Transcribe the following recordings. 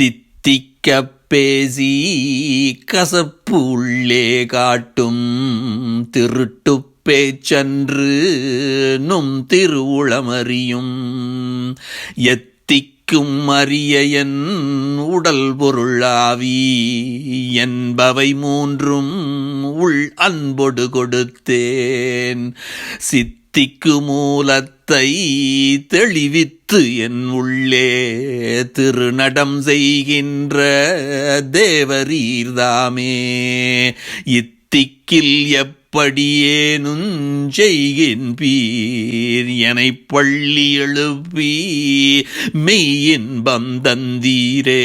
தித்திக்க பேசி கசப்பு உள்ளே காட்டும் திருட்டு பேச்சன்று நும் திருவுளமறியும். எத்திக்கும் அரிய என் உடல் பொருளாவி என்பவை மூன்றும் உள் அன்பொடு கொடுத்தேன். சித்திக்கு மூலத்தை தெளிவித்து என் உள்ளே திருநடம் செய்கின்ற தேவரீர்தாமே. இத்திக்கில் எப்படியேனும் செய்கின் பீர்? எனை பள்ளி எழுப்பி மெய்யின்பம் தந்தீரே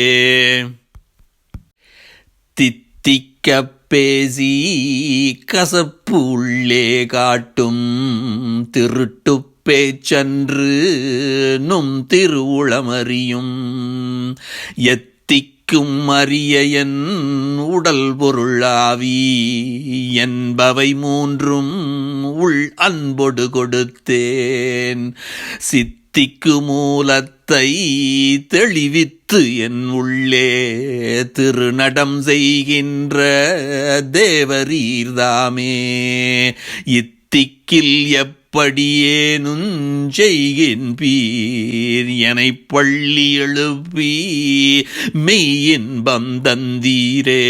தித்திக்க பேசி கசப்பு உள்ளே காட்டும் திருட்டு பேச்சன்று நும் திருவுளமறியும். எத்திக்கும் அரிய என் உடல் பொருளாவி என்பவை மூன்றும் உள் அன்பொடு கொடுத்தேன். சித்திக்கு மூலத்தை தெளிவித்து என் உள்ளே திருநடம் செய்கின்ற தேவரீர்தாமே. இத்திக்கில் எப்படியேனும் செய்கின் பீர். எனை பள்ளி எழுப்பி மெய்யின் பந்தந்தீரே